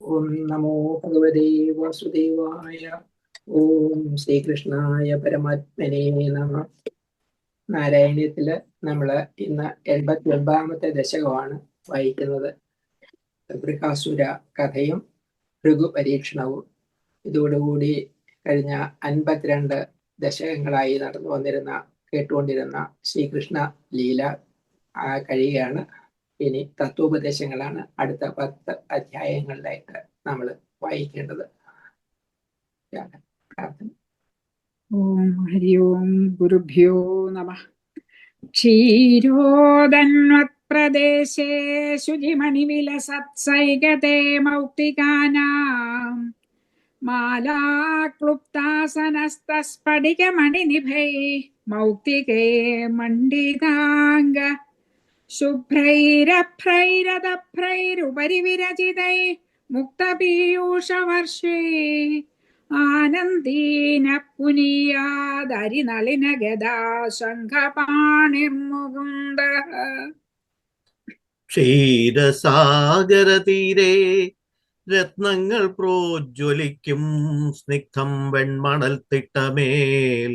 ഓം നമോ ഭഗവതേ വാസുദേവായ ഓം ശ്രീകൃഷ്ണായ പരമാത്മനെ നമ. നാരായണീയത്തിൽ നമ്മൾ ഇന്ന് എൺപത്തി ഒൻപതാമത്തെ ദശകമാണ് വായിക്കുന്നത്. വൃകാസുര കഥയും ഭൃഗു ഇതോടുകൂടി കഴിഞ്ഞ അൻപത്തിരണ്ട് ദശകങ്ങളായി നടന്നു വന്നിരുന്ന കേട്ടുകൊണ്ടിരുന്ന ശ്രീകൃഷ്ണ ലീല ആ കഴിയുകയാണ്. ഇനി തത്വോപദേശങ്ങളാണ് അടുത്ത പത്ത് അധ്യായങ്ങളിലായിട്ട് നമ്മൾ വായിക്കേണ്ടത്. പ്രാർത്ഥന. ഓം ഹരി ഓം ഗുരുഭ്യോ നമ. ക്ഷീരോദന്വത്പ്രദേശേ ശുചിമണിവിലസത്സൈകതേ മൗക്തികാനാം. മാലാക്ലുപ്താസനസ്തസ്ഫടികമണിനിഭൈ. മൗക്തികേ മണ്ഡിതാംഗ ശുഭ്രൈരഭ്രൈരതഭ്രൈരുപരി വിരചിതൈ മുക്തപീയൂഷവർഷേ. ആനന്ദീന പുനീയാദരിനളിന ഗദാ ശംഖപാണിർമുകുന്ദ ക്ഷീരസാഗരതീരെ രത്നങ്ങൾ പ്രോജ്വലിക്കും സ്നിഗ്ധം വെൺമണൽ തിട്ടമേൽ.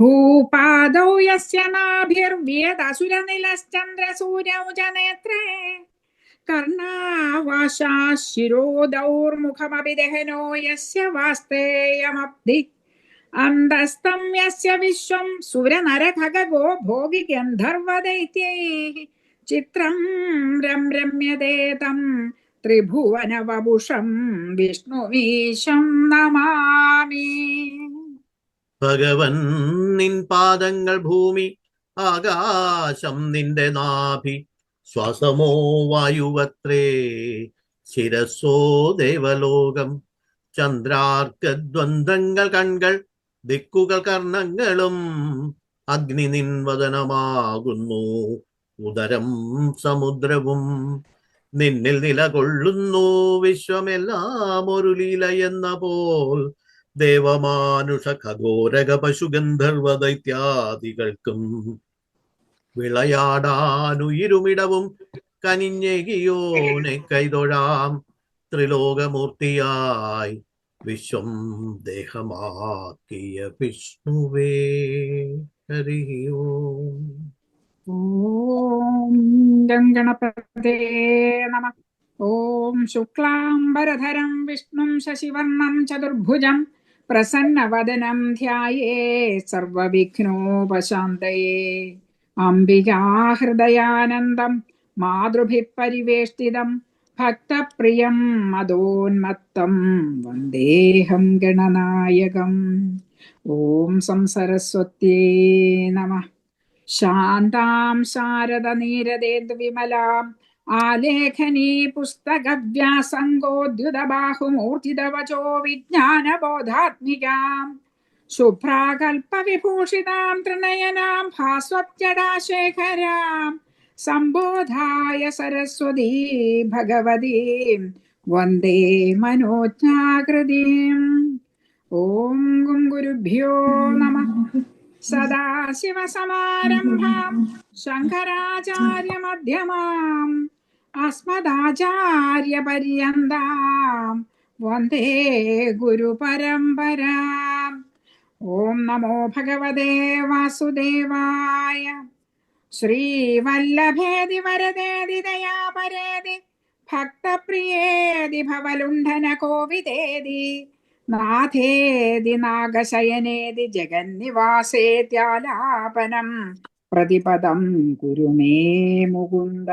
भूपादौ यस्य नाभिर्वेदसुरनिलश्चन्द्रसूर्यौ च नेत्रे कर्णावाशा शिरोदौर्मुखमपि दहनो यस्य वास्तेयमब्धि। अन्तस्तं यस्य विश्वं सुरनरखगो भोगि गन्धर्वदैत्यैः। चित्रं रं रम्यते तं त्रिभुवनवपुषं विष्णुमीशं नमामि। ഭഗവൻ നിൻ പാദങ്ങൾ ഭൂമി ആകാശം നിന്റെ നാഭി. ശ്വാസമോ വായുവത്രേ ശിരസോ ദേവലോകം. ചന്ദ്രാർക്കദ്വന്ദ്ങ്ങൾ കൺകൾ ദിക്കുകൾ കർണങ്ങളും അഗ്നി നിൻവദനമാകുന്നു ഉദരം സമുദ്രവും നിന്നിൽ നിലകൊള്ളുന്നു. വിശ്വമെല്ലാം ഒരു ലീല എന്ന പോൽ ദേവമാനുഷ ഖഗോരക പശുഗന്ധർവ ദൈത്യാദികൾക്കും വിളയാടാനുയിരുമിടവും കനിഞ്ഞകിയോനെ കൈതൊഴാം ത്രിലോകമൂർത്തിയായി വിശ്വം ദേഹമാക്കിയ വിഷ്ണുവേ. ഹരി ഓം. ഗംഗണപതേ നമ. ഓം ശുക്ലാംബരധരം വിഷ്ണു ശശിവർണം ചതുർഭുജം പ്രസന്നവദനം ധ്യായേ സർവവിഘ്നോപശാന്തയേ. അംബികാഹൃദയാനന്ദം മാതൃഭിः പരിവേഷ്ടിതം ഭക്തപ്രിയം മദോന്മത്തം വന്ദേഹം ഗണനായകം. ഓം സംസരസ്വത്യേ നമഃ. ശാന്താം ശാരദനീരദേന്ദു വിമലാം. ആലേഖനീ പുസ്തകവ്യാസംഗോദ്യുതബാഹുമൂർത്തിതവചോ വിജ്ഞാനബോധാത്മികാം. ശുഭ്രാകൽപ്പവിഭൂഷിതാം തൃണയനാം ഭാസ്വത്യടാശേഖരാം സംബോധായ സരസ്വതീ ഭഗവതീം. വന്ദേ മനോജ്ഞാകൃതിം. ഓം ഗുരുഭ്യോ നമ. സദാശിവസമാരംഭാം. ശങ്കരാചാര്യമധ്യമാം. അസ്മദാചാര്യപര്യന്താം വന്ദേ ഗുരുപരമ്പരാം. ഓം നമോ ഭഗവതേ വാസുദേവായ. ശ്രീവല്ലഭേതി വരദേതി ദയാപരേതി ഭക്തപ്രിയേതി ഭവലുണ്ഠന കോവിദേതി. നാഥേതി നാഗശയനേതി ജഗന്നിവാസേത്യാലാപനം. പ്രതിപദം കുരുമേ മുകുന്ദ.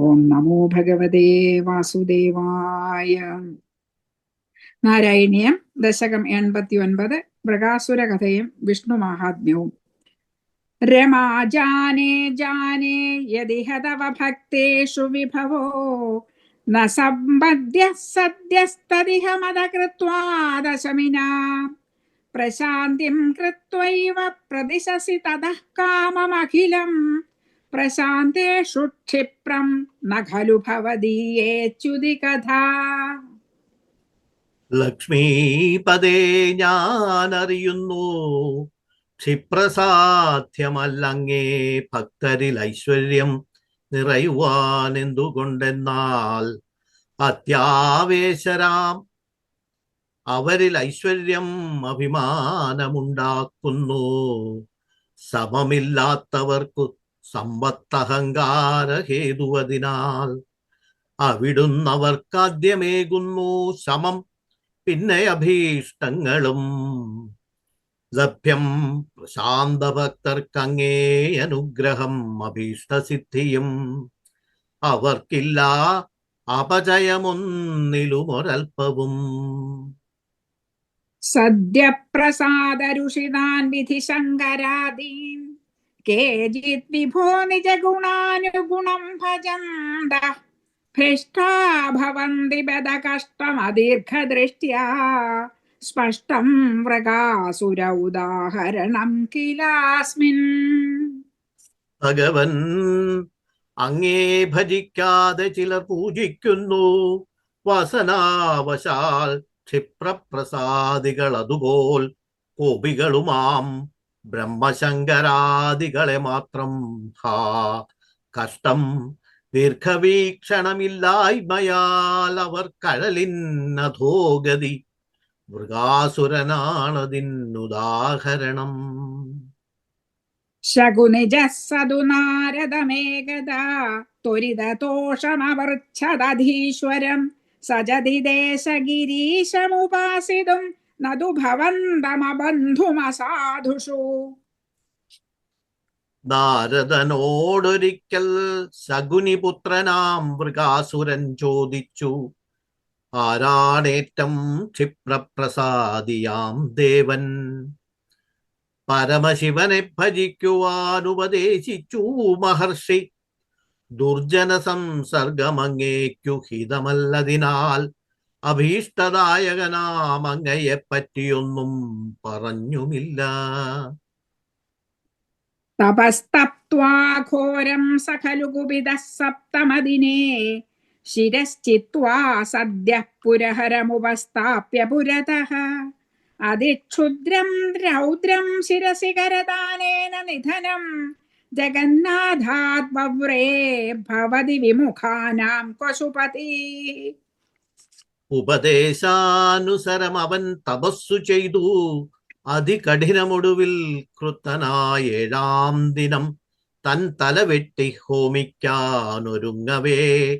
ഓം നമോ ഭഗവതേ വാസുദേവായ നാരായണീയം ദശകം എൺപത്തി ഒൻപത് മൃഗാസുര കഥയും വിഷ്ണു മഹാത്മ്യവും രമാ ജാനേ ജാനേ യദിഹ തവ ഭക്തേഷു വിഭവോ न सम्पद्यः सद्यस्तदिह मदकृत्वा दशमिना പ്രശാന്തിം കൃത്വൈവ പ്രതിശസി തതഃ കാമമഖിലം പ്രശാന്തേഷു ക്ഷിപ്രം നഖലു ഖലു കഥ കഥാ ലക്ഷ്മീപദേ ഞാനറിയുന്നു ക്ഷിപ്രസാധ്യമല്ലങ്ങേ ഭക്തരിൽ ഐശ്വര്യം നിറയുവാൻ എന്തുകൊണ്ടെന്നാൽ അത്യാവേശരാം അവരിൽ ഐശ്വര്യം അഭിമാനമുണ്ടാക്കുന്നു. സമമില്ലാത്തവർക്കു സമ്പത്തഹങ്കാര ഹേതുവതിനാൽ അവിടുന്നവർക്കാദ്യമേകുന്നു ശമം പിന്നെ അഭീഷ്ടങ്ങളും. ലഭ്യം പ്രശാന്തഭക്തർക്കങ്ങേ അനുഗ്രഹം അഭീഷ്ടസിദ്ധിയും. അവർക്കില്ല അപജയമൊന്നിലുമൊരൽപ്പവും സദ്യപ്രസാദരുഷിതാൻ വിധി ശങ്കരാദീൻ കേചിത് വിഭോ നിജഗുണാനുഗുണം ഭജന്ത. ഭ്രഷ്ടാ ഭവന്തി ബദകഷ്ടമദീർഘദൃഷ്ട്യാ സ്പഷ്ടം മൃഗാസുര ഉദാഹരണം കിലാസ്മിൻ ഭഗവൻ അങ്ങേ ഭജിക്കാതെ ചിലർ പൂജിക്കുന്നു. വസനാവശാൽ ക്ഷിപ്രപ്രസാദികൾ അതുപോൽ കോപികളുമാം ബ്രഹ്മശങ്കരാദികളെ മാത്രം ഹാ. കഷ്ടം ദീർഘവീക്ഷണമില്ലായ്മയാൽ അവർ കഴലിന്നധോഗതി. മൃഗാസുരനാണതിനുദാഹരണം ശകുനിജ സതു നാരദമേകദാ ത്വരിതതോഷമവർച്ഛദധീശ്വരം സജതി ദേശഗിരീശമുപാസിതും. നതു ഭവന്തമബന്ധുമസാധുഷു നാരദനോടൊരിക്കൽ ശകുനിപുത്രനാം മൃഗാസുരൻ ചോദിച്ചു ആരാണേറ്റം ക്ഷിപ്രപ്രസാദിയാം ദേവൻ? പരമശിവനെ ഭജിക്കുവാൻ ഉപദേശിച്ചു മഹർഷി. ദുർജന സംസർഗമങ്ങേക്കു ഹിതമല്ലതിനാൽ അഭീഷ്ടദായകനാം അങ്ങയെ പറ്റിയൊന്നും പറഞ്ഞുമില്ല. തപസ്തപ്വാഘോരം സഖലു കുപിതഃ സപ്തമദിനേ ശിരശ്ചിത്വാ സദ്യ പുരഹരമുപസ്ഥാപ്യ പുരതഃ. അതിക്ഷുദ്രം രൗദ്രം ശിരസി കരദാനേന നിധനം. ജഗന്നാഥാത് വവ്രേ ഭവതി വിമുഖാനാം പശുപതി ഉപദേശാനുസരം അവൻ തപസ്സു ചെയ്തു. അതികഠിനമൊടുവിൽ കൃത്തനായ ഏഴാം ദിനം തൻ തല വെട്ടി ഹോമിക്കാനൊരുങ്ങവേ.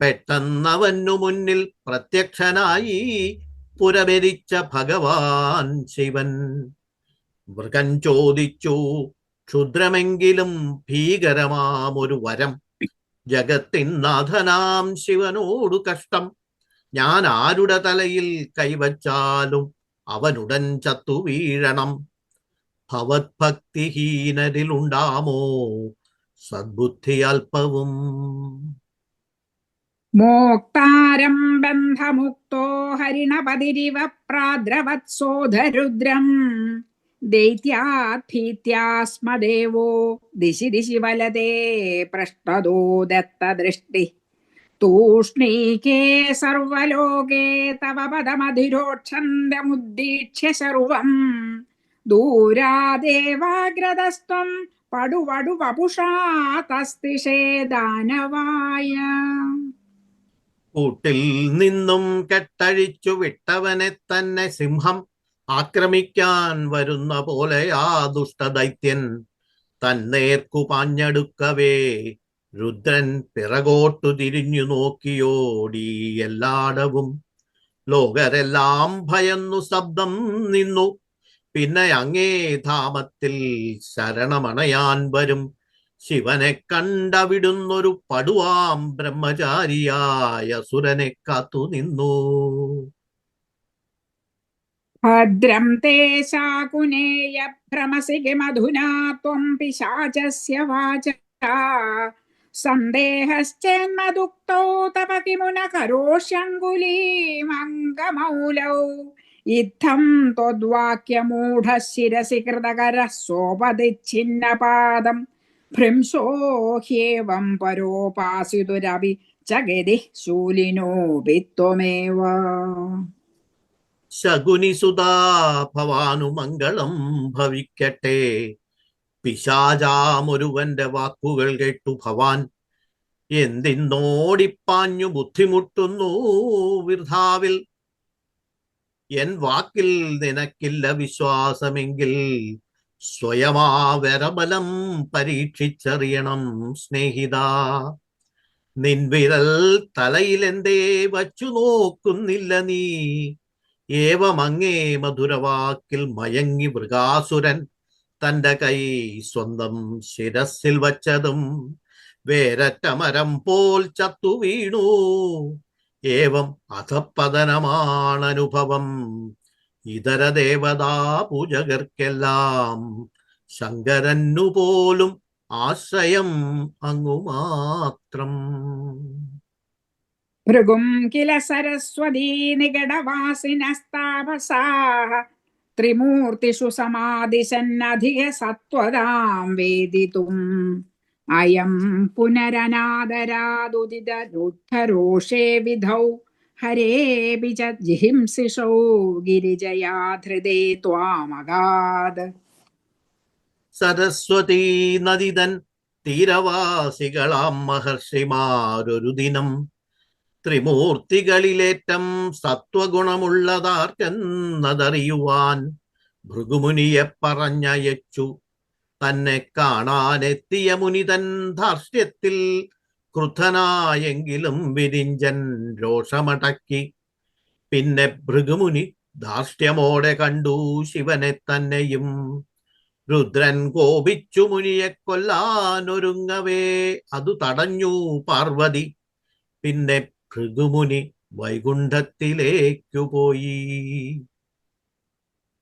പെട്ടെന്നവനു മുന്നിൽ പ്രത്യക്ഷനായി പുരമരിച്ച ഭഗവാൻ ശിവൻ. മൃഗൻ ചോദിച്ചു ക്ഷുദ്രമെങ്കിലും ഭീകരമാമൊരു വരം. ജഗത്തിനാഥനാം ശിവനോടു കഷ്ടം. ഞാൻ ആരുടെ തലയിൽ കൈവച്ചാലും അവനുടൻ ചത്തു വീഴണം. ഭവത്ഭക്തിഹീനരിലുണ്ടാമോ? സദ്ബുദ്ധി അല്പവും. മോക്താരം ബന്ധമുക്തോ ഹരിണപതിരിവ പ്രാദ്രവത് സോധരുദ്രം ദൈത്യാഭീത്യാസ്മദേവോ ദിശി ദിശി വലതേ പൃഷ്ടദോ ദത്തദൃഷ്ടി തൂഷ്ണീകേ സർവലോകേ തവ പദമധിരോക്ഷന്തമുദ്ദീക്ഷ്യ സർവം ദൂരാദേവാഗ്രതസ്ത്വം പടുവടു വപുഷാതസ്തിഷേദാനവായ തസ്തിഷേ ദാനവായ കൂട്ടിൽ നിന്നും കെട്ടഴിച്ചു വിട്ടവനെ തന്നെ സിംഹം ആക്രമിക്കാൻ വരുന്ന പോലെ ആ ദുഷ്ടദൈത്യൻ. തന്നേർക്കു പാഞ്ഞടുക്കവേ രുദ്രൻ പിറകോട്ടു തിരിഞ്ഞു നോക്കിയോടി എല്ലാടവും. ലോകരെല്ലാം ഭയന്നു ശബ്ദം നിന്നു. പിന്നെ അങ്ങേ ധാമത്തിൽ ശരണമണയാൻ വരും. ശിവനെ കണ്ടവിടുന്നൊരു പടുവാം ബ്രഹ്മചാരിയായ സുരനെ കാത്തു നിന്നു. ഭദ്രം തേശാകുനേയ ഭ്രമസി കിമധുനാ ത്വം പിശാചസ്യ വാച സന്ദേഹശ്ചേന്മദുക്തോ തവ കിമുന കരോഷ്യങ്കുലീമംഗമൗലൗ ഇത്തം ത്വദ്വാക്യമൂഢശിരസി കൃതകര സോപതിച്ഛിന്നപാദം ഭ്രംശോ ഹ്യേവം പരോപാസിതുരവി ചഗതി ശൂലിനോപി ത്വമേവ ശകുനിസുതാ ഭവാനു മംഗളം ഭവിക്കട്ടെ. പിശാചാമൊരുവന്റെ വാക്കുകൾ കേട്ടു ഭവാൻ. എന്തിന്നോടിപ്പാഞ്ഞു ബുദ്ധിമുട്ടുന്നു വൃഥാവിൽ എൻ വാക്കിൽ നിനക്കില്ല വിശ്വാസമെങ്കിൽ സ്വയമാ വരബലം പരീക്ഷിച്ചറിയണം സ്നേഹിത. നിൻവിരൽ തലയിലെന്തേ വച്ചു നോക്കുന്നില്ല നീ. ഏവമങ്ങേ മധുരവാക്കിൽ മയങ്ങി മൃഗാസുരൻ. തന്റെ കൈ സ്വന്തം ശിരസിൽ വച്ചതും വേരറ്റമരം പോൽ ചത്തു വീണു. ഏവം അധപ്പതനമാണനുഭവം ഇതര ദേവതാ പൂജകർക്കെല്ലാം ശങ്കരനു പോലും ആശ്രയം അങ്ങു മാത്രം ഭൃഗും കില സരസ്വതീ നികടവാസിനസ്താപസാः ത്രിമൂർത്തിഷു സമാദിശന്നധിക സത്വതാം വേദിതും. അയം പുനരനാദരാദുദിതരുദ്ധരോഷേ വിധൗ. ഹരേപി ച ഗിരിജയാ ഗിരിജയാധൃതേ ത്വാമഗാദ് സരസ്വതീ നദിതൻ തീരവാസികളാം മഹർഷിമാരൊരു ദിനം. ത്രിമൂർത്തികളിലേറ്റം സത്വഗുണമുള്ളതാർക്കെന്നതറിയുവാൻ ഭൃഗുമുനിയെ പറഞ്ഞയച്ചു. തന്നെ കാണാനെത്തിയ മുനിതൻ ധാർഷ്ട്യത്തിൽ ക്രുദ്ധനായെങ്കിലും വിരിഞ്ചൻ രോഷമടക്കി. പിന്നെ ഭൃഗുമുനി ധാർഷ്ട്യമോടെ കണ്ടു ശിവനെ തന്നെയും. രുദ്രൻ കോപിച്ചു മുനിയെ കൊല്ലാനൊരുങ്ങവേ അതു തടഞ്ഞു പാർവതി. പിന്നെ ഭൃഗുമുനി വൈകുണ്ഠത്തിലേക്കു പോയി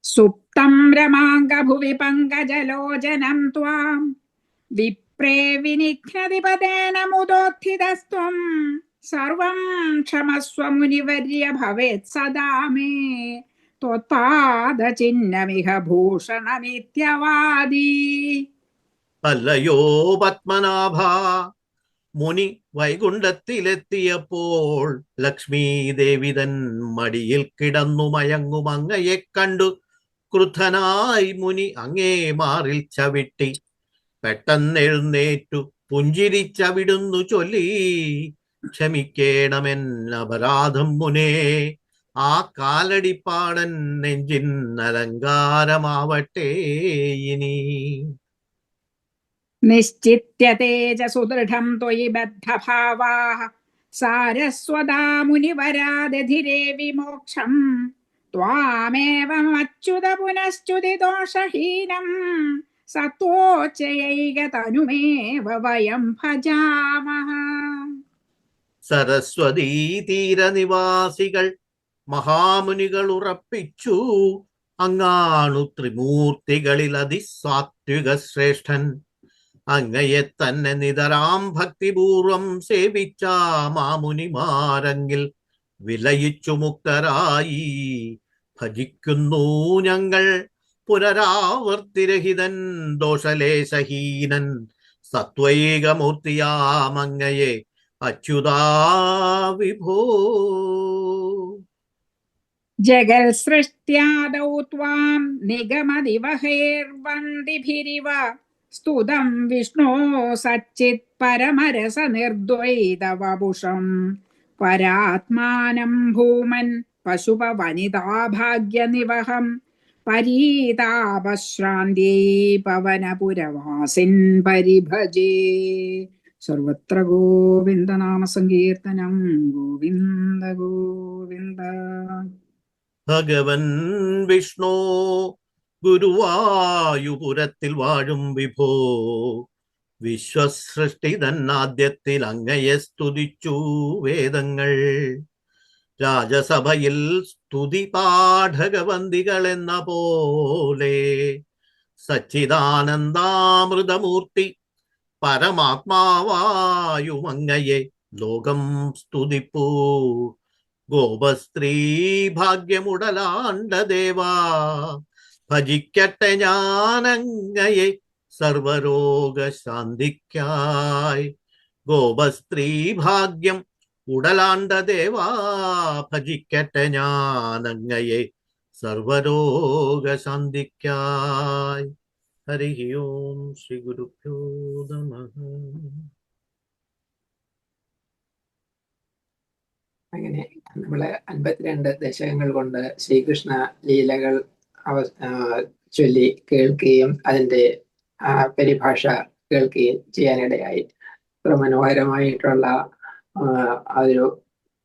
സുപ്തം രമാംഗഭുവി പങ്കജലോചനം ത്വാം വിപ്രേ വിനിഘ്നതിപതേന മുദോത്ഥിതസ്ത്വം സർവം ക്ഷമസ്വ മുനിവർയ ഭവേത് സദാ മേ ത്വത്പാദചിഹ്നമിഹ ഭൂഷണമിത്യവാദി അല്ലയോ പത്മനാഭ മുനി വൈകുണ്ഠത്തിലെത്തിയപ്പോൾ ലക്ഷ്മി ദേവിതൻ മടിയിൽ കിടന്നു മയങ്ങും അങ്ങയെ കണ്ടു. ക്രുദ്ധനായി മുനി അങ്ങേ മാറിൽ ചവിട്ടി. പെട്ടെന്നെഴുന്നേറ്റു പുഞ്ചിരിച്ചവിടുന്നു ചൊല്ലി. ക്ഷമിക്കേണമെൻ അപരാധം മുനേ. ആ കാലടിപ്പാടൻ നെഞ്ചിൻ അലങ്കാരമാവട്ടെ ഇനി. നിശ്ചിത്യ സുദൃഢം ത്വയി ബദ്ധഭാവാः സാരസ്വതാ മുനിവരാദധിരേ വിമോക്ഷം. ത്വാമേവമച്യുത പുനശ്ചുതി ദോഷഹീനം ഭജാമः സരസ്വതീ തീരനിവാസികൾ മഹാമുനികൾ ഉറപ്പിച്ചു അങ്ങാണു ത്രിമൂർത്തികളിൽ അതിസാത്വിക ശ്രേഷ്ഠൻ അങ്ങയെ തന്നെ നിതരാം ഭക്തിപൂർവം സേവിച്ച മാമുനിമാരെങ്കിൽ വിലയിച്ചു മുക്തരായി. ഭജിക്കുന്നു ഞങ്ങൾ പുനരാവർത്തിരഹിതൻ ദോഷലേശഹീനൻ സത്വൈകമൂർത്തിയാമങ്ങയെ അച്യുതാ വിഭോ. ജഗത്സൃഷ്ട്യാദൗ ത്വാം നിഗമദിവഹൈർവന്ദിഭിരിവ സ്തുതം വിഷ്ണോ സച്ചിത് പരമരസ നിർദ്വൈതവപുഷം. പരാത്മാനം ഭൂമൻ പശുപ വനിതാഭാഗ്യനിവഹം പരീതാപശ്രാന്തി പവനപുരവാസിൻ പരിഭജേ. സർവത്ര ഗോവിന്ദനാമ സങ്കീർത്തനം ഗോവിന്ദ ഗോവിന്ദ. ഭഗവൻ വിഷ്ണു ഗുരുവായുപുരത്തിൽ വാഴും വിഭോ. വിശ്വസൃഷ്ടി തന്നാദ്യത്തിൽ അങ്ങയെ സ്തുതിച്ചു വേദങ്ങൾ. രാജസഭയിൽ സ്തുതി പാഠകവന്തികൾ എന്ന പോലെ സച്ചിദാനന്ദാമൃതമൂർത്തി പരമാത്മാവായുമങ്ങയെ ലോകം സ്തുതിപ്പൂ. ഗോപസ്ത്രീ ഭാഗ്യമുടലാണ്ട ദേവാ. ഭജിക്കട്ടെ ഞാനങ്ങയെ സർവരോഗശാന്തിക്കായി. ഗോപസ്ത്രീ ഭാഗ്യം ഉടലാണ്ട ദേവാ ഭജിക്കട്ടെ ഞാനങ്ങയെ സർവരോഗശാന്തിക്കായി. ഹരി ഓം ശ്രീ ഗുരുഭ്യോ നമ. അങ്ങനെ നമ്മൾ അൻപത്തിരണ്ട് ദശകങ്ങൾ കൊണ്ട് ശ്രീകൃഷ്ണ ലീലകൾ അവ ചൊല്ലി കേൾക്കുകയും അതിന്റെ പരിഭാഷ കേൾക്കുകയും ചെയ്യാനിടയായി. അത്ര മനോഹരമായിട്ടുള്ള ഒരു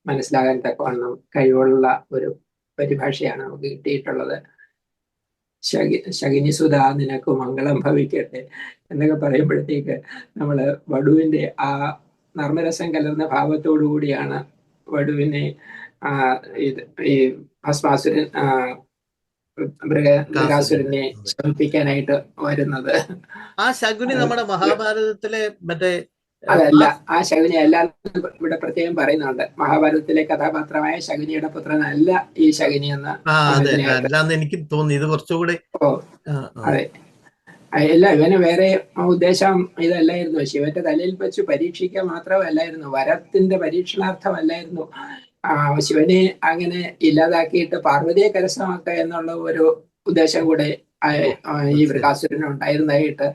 മനസ്സിലാകാൻ തക്കവണ്ണം കഴിവുള്ള ഒരു പരിഭാഷയാണ് നമുക്ക് കിട്ടിയിട്ടുള്ളത്. ശകി ശകിനിസുത നിനക്ക് മംഗളം ഭവിക്കട്ടെ എന്നൊക്കെ പറയുമ്പോഴത്തേക്ക് നമ്മൾ വടുവിന്റെ ആ നർമ്മരസം കലർന്ന ഭാവത്തോടു കൂടിയാണ് വടുവിനെ ഇത് ഈ ഭസ്മാസുരൻ മൃഗാസുരനെ ശമിപ്പിക്കാനായിട്ട് വരുന്നത്. ആ ശകുനി നമ്മുടെ മഹാഭാരതത്തിലെ മറ്റേ അതല്ല ആ ശകുനി അല്ല ഇവിടെ പ്രത്യേകം പറയുന്നുണ്ട്. മഹാഭാരതത്തിലെ കഥാപാത്രമായ ശകുനിയുടെ പുത്രനല്ല ഈ ശകുനി എന്ന് എനിക്ക് തോന്നി. ഇത് കുറച്ചുകൂടെ. അതെ. അല്ല ഇവന് വേറെ ഉദ്ദേശം ഇതല്ലായിരുന്നു. ശിവന്റെ തലയിൽ വെച്ച് പരീക്ഷിക്കുക മാത്രമല്ലായിരുന്നു. വരത്തിന്റെ പരീക്ഷണാർത്ഥമല്ലായിരുന്നു. ശിവനെ അങ്ങനെ ഇല്ലാതാക്കിയിട്ട് പാർവതിയെ കരസ്ഥമാക്കുക എന്നുള്ള ഒരു ഉദ്ദേശം കൂടെ ഈ വൃകാസുരന് ഉണ്ടായിരുന്നതായിട്ട്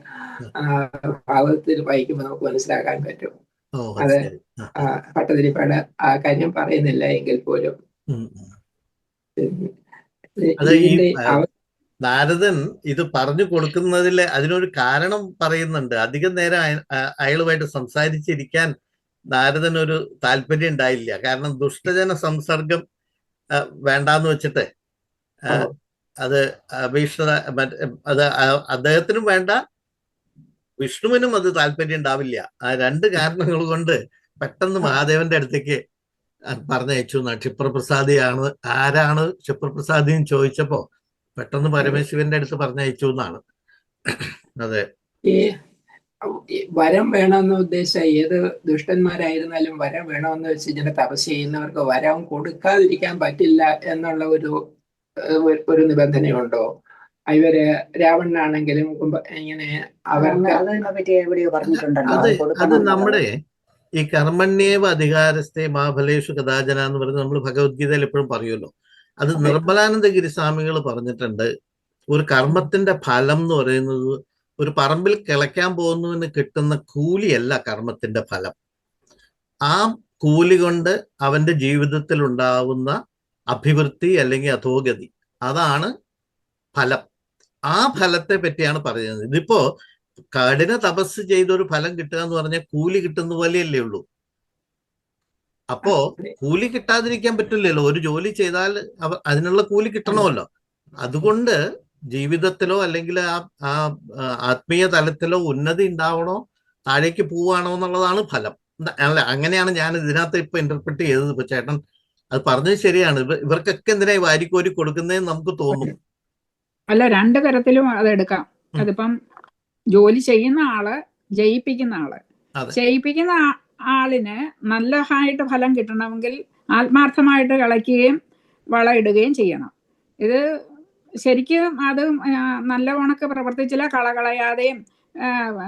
ഭാഗവതത്തിൽ വായിക്കുമ്പോൾ നമുക്ക് മനസ്സിലാക്കാൻ പറ്റും. അത് പട്ടതിരിപ്പാട്. ആ, കാര്യം പറയുന്നില്ല എങ്കിൽ പോലും. നാരദൻ ഇത് പറഞ്ഞു കൊടുക്കുന്നതിൽ അതിനൊരു കാരണം പറയുന്നുണ്ട്. അധികം നേരം അയ- അയാളുമായിട്ട് സംസാരിച്ചിരിക്കാൻ നാരദൻ ഒരു താല്പര്യം ഉണ്ടായില്ല. കാരണം ദുഷ്ടജന സംസർഗം വേണ്ടാന്ന് വെച്ചിട്ട് അത് അഭീഷ്ട അത് അദ്ദേഹത്തിനും വേണ്ട. വിഷ്ണുവിനും അത് താല്പര്യം ഉണ്ടാവില്ല. ആ രണ്ട് കാരണങ്ങൾ കൊണ്ട് പെട്ടെന്ന് മഹാദേവന്റെ അടുത്തേക്ക് പറഞ്ഞയച്ചു. ക്ഷിപ്രപ്രസാദിയാണ് ആരാണ് ക്ഷിപ്രപ്രസാദി എന്ന് ചോദിച്ചപ്പോ പെട്ടെന്ന് പരമേശ്വരന്റെ അടുത്ത് പറഞ്ഞയച്ചു എന്നാണ്. അതെ. വരം വേണമെന്ന് ഉദ്ദേശിച്ച ഏത് ദുഷ്ടന്മാരായിരുന്നാലും വരം വേണമെന്ന് വെച്ച് ഇങ്ങനെ തപസ് ചെയ്യുന്നവർക്ക് വരം കൊടുക്കാതിരിക്കാൻ പറ്റില്ല എന്നുള്ള ഒരു ഒരു- നിബന്ധനയുണ്ടോ? ഇവർ രാവണനാണെങ്കിലും ഇങ്ങനെ അവർക്ക് അതിനെ പറ്റി എവിടെയോ പറഞ്ഞിട്ടുണ്ടല്ലോ. അത് നമ്മുടെ ഈ കർമ്മണ്യേവ അധികാരസ്ഥെ മാഫലേഷു കഥാചന എന്ന് പറയുന്നത് നമ്മൾ ഭഗവത്ഗീതയിൽ എപ്പോഴും പറയുമല്ലോ. അത് നിർമ്മലാനന്ദഗിരി സ്വാമികൾ പറഞ്ഞിട്ടുണ്ട്. ഒരു കർമ്മത്തിന്റെ ഫലം എന്ന് പറയുന്നത് ഒരു പറമ്പിൽ കിളയ്ക്കാൻ പോകുന്നുവെന്ന് കിട്ടുന്ന കൂലിയല്ല കർമ്മത്തിന്റെ ഫലം. ആ കൂലി കൊണ്ട് അവന്റെ ജീവിതത്തിൽ ഉണ്ടാവുന്ന അഭിവൃദ്ധി അല്ലെങ്കിൽ അധോഗതി അതാണ് ഫലം. ആ ഫലത്തെ പറ്റിയാണ് പറയുന്നത്. ഇതിപ്പോ കഠിന തപസ് ചെയ്ത ഒരു ഫലം കിട്ടുക എന്ന് പറഞ്ഞാൽ കൂലി കിട്ടുന്ന പോലെയല്ലേ ഉള്ളൂ. അപ്പോ കൂലി കിട്ടാതിരിക്കാൻ പറ്റില്ലല്ലോ. ഒരു ജോലി ചെയ്താൽ അതിനുള്ള കൂലി കിട്ടണമല്ലോ. അതുകൊണ്ട് ജീവിതത്തിലോ അല്ലെങ്കിൽ ആ ആ ആത്മീയ തലത്തിലോ ഉന്നതി ഉണ്ടാവണോ താഴേക്ക് പോവാണോ എന്നുള്ളതാണ് ഫലം. അല്ല അങ്ങനെയാണ് ഞാൻ ഇതിനകത്ത് ഇപ്പൊ ഇന്റർപ്രിറ്റ് ചെയ്തത് ഇപ്പൊ ചേട്ടൻ. അത് പറഞ്ഞത് ശരിയാണ്. ഇവർക്കൊക്കെ എന്തിനായി വാരിക്കോരി കൊടുക്കുന്നതെന്ന് നമുക്ക് തോന്നും. അല്ല രണ്ട് തരത്തിലും അതെടുക്കാം എടുക്കാം. അതിപ്പം ജോലി ചെയ്യുന്ന ആൾ ജയിപ്പിക്കുന്ന ആൾ. ജയിപ്പിക്കുന്ന ആളിന് നല്ലതായിട്ട് ഫലം കിട്ടണമെങ്കിൽ ആത്മാർത്ഥമായിട്ട് കളയ്ക്കുകയും വളയിടുകയും ചെയ്യണം. ഇത് ശരിക്കും അത് ആ, നല്ല കണക്ക് പ്രവർത്തിച്ചില്ല. കളകളയാതെയും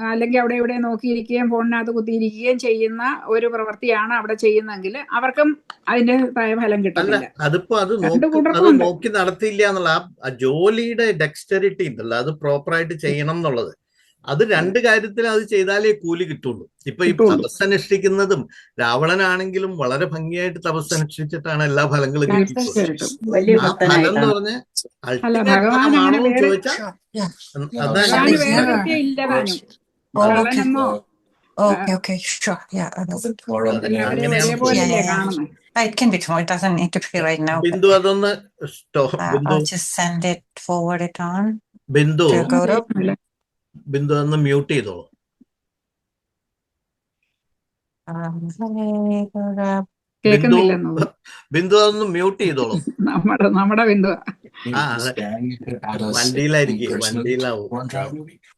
അല്ലെങ്കിൽ അവിടെ ഇവിടെ നോക്കിയിരിക്കുകയും ഫോണിനകത്ത് കുത്തിയിരിക്കുകയും ചെയ്യുന്ന ഒരു പ്രവൃത്തിയാണ് അവിടെ ചെയ്യുന്നതെങ്കിൽ അവർക്കും അതിന്റെ ഫലം അല്ല അതിപ്പോ അത് നോക്കി നടത്തിയില്ല എന്നുള്ള ആ ജോലിയുടെ ഡെക്സ്റ്ററിറ്റി ഉണ്ടല്ലോ. അത് പ്രോപ്പറായിട്ട് ചെയ്യണം എന്നുള്ളത്. അത് രണ്ട് കാര്യത്തിൽ അത് ചെയ്താലേ കൂലി കിട്ടുള്ളൂ. ഇപ്പൊ ഈ തപസ് തപസ്സനുഷ്ഠിക്കുന്നതും രാവണനാണെങ്കിലും വളരെ ഭംഗിയായിട്ട് തപസ്സനുഷ്ഠിച്ചിട്ടാണ് എല്ലാ ഫലങ്ങളും കിട്ടുന്നത്. ആ ഫലം എന്ന് പറഞ്ഞ ചോദിച്ചാൽ അതാണ് Uh, It can be tomorrow. It doesn't need to be right now. uh, I'll just send it, forward it on to Gaurav. Bindu ഒന്ന് മ്യൂട്ട് ചെയ്തോളൂ. ബിന്ദു ഒന്ന് അതൊന്ന് മ്യൂട്ട് ചെയ്തോളൂ. നമ്മുടെ നമ്മുടെ ബിന്ദു. വണ്ടിയിലായിരിക്കും വണ്ടിയിലാവും.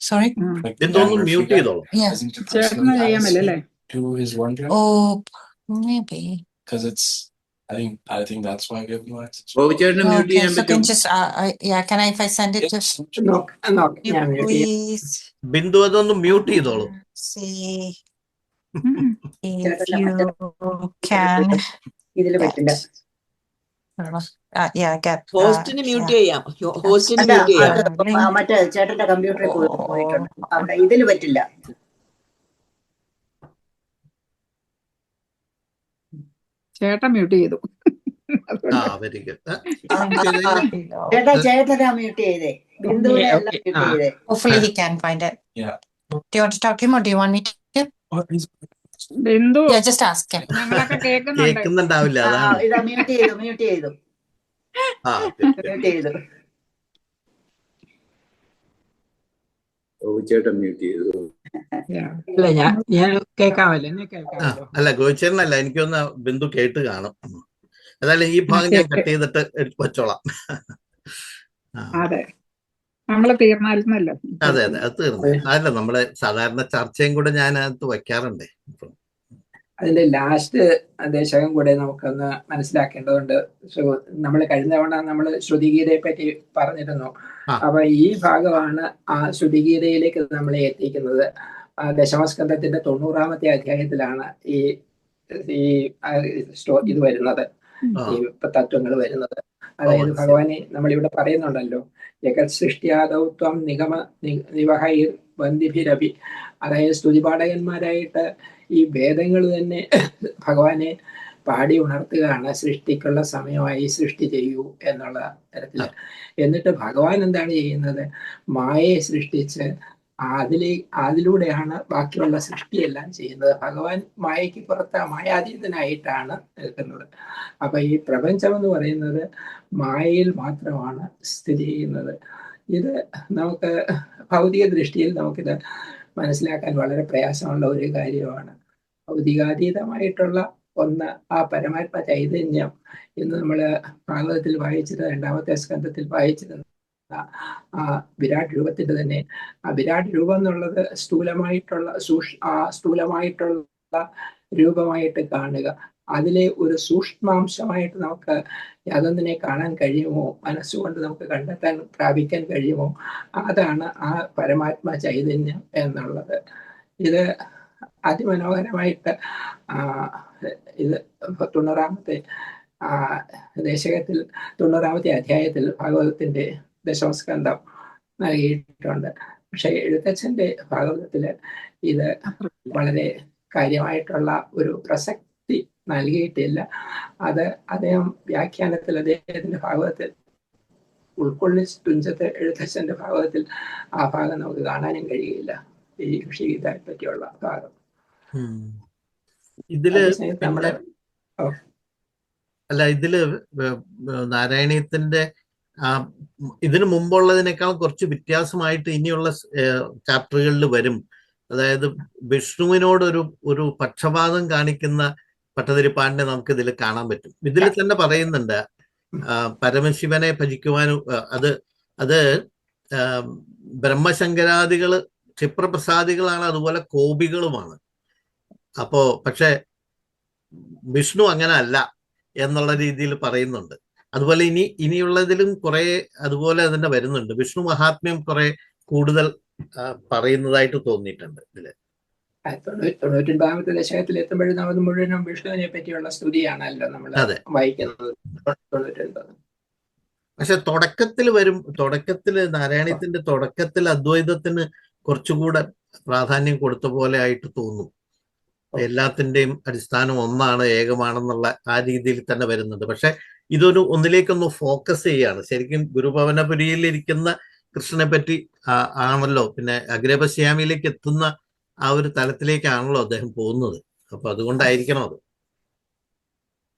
Sorry? ബിന്ദു ഒന്ന് മ്യൂട്ട് ചെയ്തോളൂ. ചേട്ടന് ചെയ്യാൻ പറ്റില്ല because it's I think I think that's why I gave him access. ബോബിച്ചേട്ടന് മ്യൂട്ട് Okay, ചെയ്യാൻ so പറ്റും can just, uh, I- yeah, can I, if I send it to നോക്ക് നോക്ക് you, ഞാൻ mute ചെയ്യാം. please ബിന്ദു അതൊന്ന് മ്യൂട്ട് ചെയ്തോളൂ see ഉം. if ചേട്ടന്റെ you can, ഇതിൽ പറ്റില്ല uh, yeah, get. uh, ഹോസ്റ്റിന് മ്യൂട്ട് yeah. ചെയ്യാം ഹോസ്റ്റിന് അല്ല മ്യൂട്ട് ചെയ്യാം അത് ആ, മറ്റേ ചേട്ടന്റെ കമ്പ്യൂട്ടറിൽ പോയി പോയിട്ടുണ്ട് അവിടെ ഇതിൽ പറ്റില്ല ചേട്ടൻ മ്യൂട്ട് ചെയ്തു ആ വെരി ഗുഡ് below. ചേട്ടാ ചേട്ടനാ മ്യൂട്ട് ചെയ്തേ ബിന്ദുവിനെ എല്ലാം മ്യൂട്ട് ആ. ചെയ്തേ Hopefully he can find it. Yeah. Do you want to talk to him or do you want me to? Oh, Bindu Yeah, just ask him. ഞങ്ങളൊക്കെ കേൾക്കുന്നുണ്ട് കേൾക്കുന്നുണ്ടാവില്ല ആ, അതാണ് ഇതാ മ്യൂട്ട് ചെയ്തു മ്യൂട്ട് ചെയ്തു ആ ഓക്കേ. മ്യൂട്ട് ചെയ്തു മ്യൂട്ട് ചെയ്തു അല്ല ഞാൻ ഞാൻ കേൾക്കാമല്ലോ എന്നെ ആ, കേൾക്കാമല്ലോ അല്ല ഗോചേരനല്ല എനിക്കൊന്ന് ബിന്ദു കേട്ട് കാണും. അതായത് ഈ ഭാഗം ഞാൻ കട്ട് ചെയ്തിട്ട് വെച്ചോളാം. അതെ. നമ്മൾ തീർന്നായിരുന്നല്ലോ അതെ അതെ അത് തീർന്നു. അതല്ല നമ്മുടെ സാധാരണ ചർച്ചയും കൂടെ ഞാൻ അത് വെക്കാറുണ്ട് അതിന്റെ ലാസ്റ്റ് ദശകം കൂടെ നമുക്കൊന്ന് മനസ്സിലാക്കേണ്ടതുണ്ട്. നമ്മൾ കഴിഞ്ഞ തവണ നമ്മൾ ശ്രുതിഗീതയെ പറ്റി പറഞ്ഞിരുന്നു. അപ്പൊ ഈ ഭാഗമാണ് ആ ശ്രുതിഗീതയിലേക്ക് നമ്മളെ എത്തിക്കുന്നത്. ദശമസ്കന്ധത്തിന്റെ തൊണ്ണൂറാമത്തെ അധ്യായത്തിലാണ് ഈ ഈ ഇത് വരുന്നത്. ഈ തത്വങ്ങൾ വരുന്നത്. അതായത് ഭഗവാനെ നമ്മളിവിടെ പറയുന്നുണ്ടല്ലോ. ജഗത് സൃഷ്ടിയാദൗത്വം നിഗമ നിവഹൈർ ബന്ധിഭിരഭി അതായത് സ്തുതിപാഠകന്മാരായിട്ട് ഈ വേദങ്ങൾ തന്നെ ഭഗവാനെ പാടി ഉണർത്തുകയാണ്. സൃഷ്ടിക്കുള്ള സമയമായി സൃഷ്ടി ചെയ്യൂ എന്നുള്ള തരത്തിൽ എന്നിട്ട് ഭഗവാൻ എന്താണ് ചെയ്യുന്നത്? മായയെ സൃഷ്ടിച്ച് അതിലെ അതിലൂടെയാണ് ബാക്കിയുള്ള സൃഷ്ടിയെല്ലാം ചെയ്യുന്നത്. ഭഗവാൻ മായയ്ക്ക് പുറത്ത് മായാതീതനായിട്ടാണ് നിൽക്കുന്നത്. അപ്പൊ ഈ പ്രപഞ്ചം എന്ന് പറയുന്നത് മായയിൽ മാത്രമാണ് സ്ഥിതി ചെയ്യുന്നത്. ഇത് നമുക്ക് ഭൗതിക ദൃഷ്ടിയിൽ നമുക്കിത് മനസ്സിലാക്കാൻ വളരെ പ്രയാസമുള്ള ഒരു കാര്യമാണ്. ഭൗതികാതീതമായിട്ടുള്ള ഒന്ന് ആ പരമാത്മ ചൈതന്യം എന്ന് നമ്മൾ ഭാഗവതത്തിൽ വായിച്ചത് രണ്ടാമത്തെ സ്കന്ധത്തിൽ വായിച്ചിരുന്ന ആ വിരാട് രൂപത്തിന്റെ തന്നെ. ആ വിരാട് രൂപം എന്നുള്ളത് സ്ഥൂലമായിട്ടുള്ള സൂക്ഷ് ആ സ്ഥൂലമായിട്ടുള്ള രൂപമായിട്ട് കാണുക. അതിലെ ഒരു സൂക്ഷ്മാംശമായിട്ട് നമുക്ക് യാതൊന്നിനെ കാണാൻ കഴിയുമോ? മനസ്സുകൊണ്ട് നമുക്ക് കണ്ടെത്താൻ പ്രാപിക്കാൻ കഴിയുമോ? അതാണ് ആ പരമാത്മ ചൈതന്യം എന്നുള്ളത്. ഇത് അതിമനോഹരമായിട്ട് ഇത് തൊണ്ണൂറാമത്തെ ദേശകത്തിൽ തൊണ്ണൂറാമത്തെ അധ്യായത്തിൽ ഭാഗവതത്തിന്റെ ദശമസ്കന്ധം നൽകിയിട്ടുണ്ട്. പക്ഷെ എഴുത്തച്ഛന്റെ ഭാഗവതത്തിൽ ഇത് വളരെ കാര്യമായിട്ടുള്ള ഒരു പ്രസക്തി നൽകിയിട്ടില്ല. അത് അദ്ദേഹം വ്യാഖ്യാനത്തിൽ അദ്ദേഹത്തിന്റെ ഭാഗവതത്തിൽ ഉൾക്കൊള്ളി തുഞ്ചത്ത് എഴുത്തച്ഛന്റെ ഭാഗവതത്തിൽ ആ ഭാഗം നമുക്ക് കാണാനും കഴിയില്ല. ഈ ഋഷിഗീതയെ പറ്റിയുള്ള ഭാഗം. ഇതിൽ നമ്മുടെ അല്ല ഇതിൽ നാരായണീയത്തിന്റെ ആ ഇതിനു മുമ്പുള്ളതിനേക്കാൾ കുറച്ച് വ്യത്യാസമായിട്ട് ഇനിയുള്ള ചാപ്റ്ററുകളിൽ വരും. അതായത് വിഷ്ണുവിനോട് ഒരു ഒരു പക്ഷപാതം കാണിക്കുന്ന പട്ടതിരിപ്പാടിനെ നമുക്ക് ഇതിൽ കാണാൻ പറ്റും. ഇതിൽ തന്നെ പറയുന്നുണ്ട് ആ, പരമശിവനെ ഭജിക്കുവാനും അത് അത് ബ്രഹ്മശങ്കരാദികൾ ക്ഷിപ്രപ്രസാദികളാണ് അതുപോലെ കോപികളുമാണ്. അപ്പോ പക്ഷെ വിഷ്ണു അങ്ങനെ അല്ല എന്നുള്ള രീതിയിൽ പറയുന്നുണ്ട്. അതുപോലെ ഇനി ഇനിയുള്ളതിലും കുറെ അതുപോലെ തന്നെ വരുന്നുണ്ട്. വിഷ്ണു മഹാത്മ്യം കുറെ കൂടുതൽ പറയുന്നതായിട്ട് തോന്നിയിട്ടുണ്ട് ഇതിൽ. തൊണ്ണൂറ്റൊൻപതാമത്തെ ദശകത്തിൽ എത്തുമ്പോഴും നമ്മൾ മുഴുവനും വിഷ്ണുവിനെ പറ്റിയുള്ള സ്തുതിയാണല്ലോ നമ്മൾ. വായിക്കുന്നത്. തൊണ്ണൂറ്റൊൻപത് പക്ഷെ തുടക്കത്തിൽ വരും തുടക്കത്തിൽ നാരായണത്തിന്റെ തുടക്കത്തിൽ അദ്വൈതത്തിന് കുറച്ചുകൂടെ പ്രാധാന്യം കൊടുത്ത പോലെ ആയിട്ട് തോന്നും. എല്ലാത്തിന്റെയും അടിസ്ഥാനം ഒന്നാണ് ഏകമാണെന്നുള്ള ആ രീതിയിൽ തന്നെ വരുന്നുണ്ട് പക്ഷെ ഇതൊരു ഒന്നിലേക്കൊന്ന് ഫോക്കസ് ചെയ്യാണ് ശരിക്കും ഗുരുഭവനപുരിയിൽ ഇരിക്കുന്ന കൃഷ്ണനെ പറ്റി ആണല്ലോ. പിന്നെ അഗ്രപശ്യാമിയിലേക്ക് എത്തുന്ന ആ ഒരു തലത്തിലേക്കാണല്ലോ അദ്ദേഹം പോകുന്നത്. അപ്പൊ അതുകൊണ്ടായിരിക്കണം അത്.